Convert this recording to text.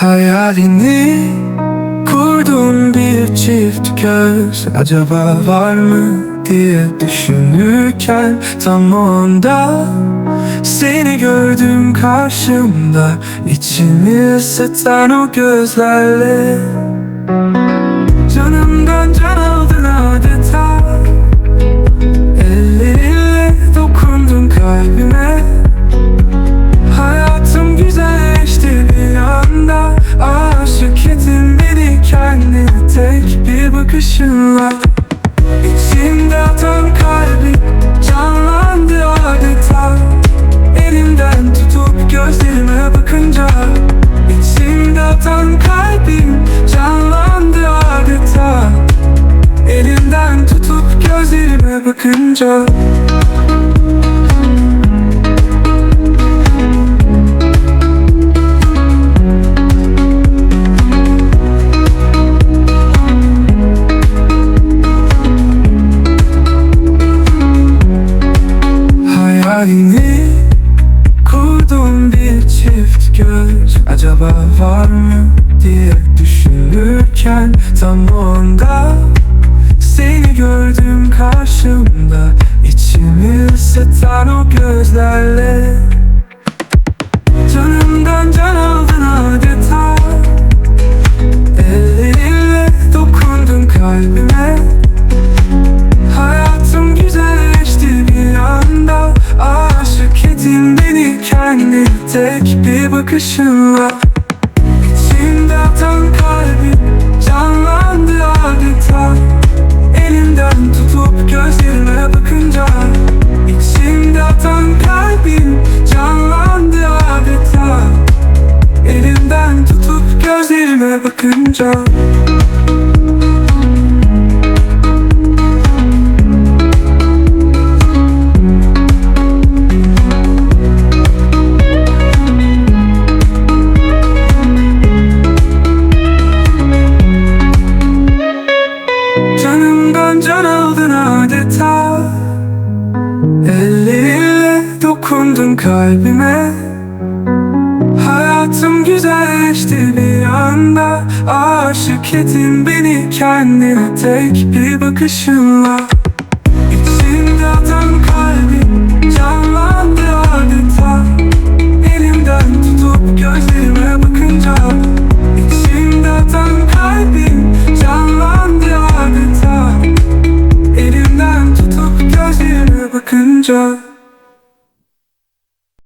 Hayalini kurdum bir çift göz. Acaba var mı diye düşünürken Tam onda seni gördüm karşımda. İçimi ısıtan o gözlerle bakışınla İçimde atan kalbim canlandı adeta. Elimden tutup gözlerime bakınca İçimde atan kalbim canlandı adeta. Elimden tutup gözlerime bakınca çift göz Acaba var mı diye düşünürken Tam o anda seni gördüm karşımda İçimi ısıtan o gözlerle bakışınla İçimde atan kalbim canlandı adeta. Elimden tutup gözlerime bakınca İçimde atan kalbim canlandı adeta. Elimden tutup gözlerime bakınca dokundun kalbime. Hayatım güzelleşti bir anda. Aşık ettin beni kendine tek bir bakışınla. İçimde atan kalbim canlandı adeta. Elimden tutup gözlerime bakınca. İçimde atan kalbim canlandı adeta. Elimden tutup gözlerime bakınca.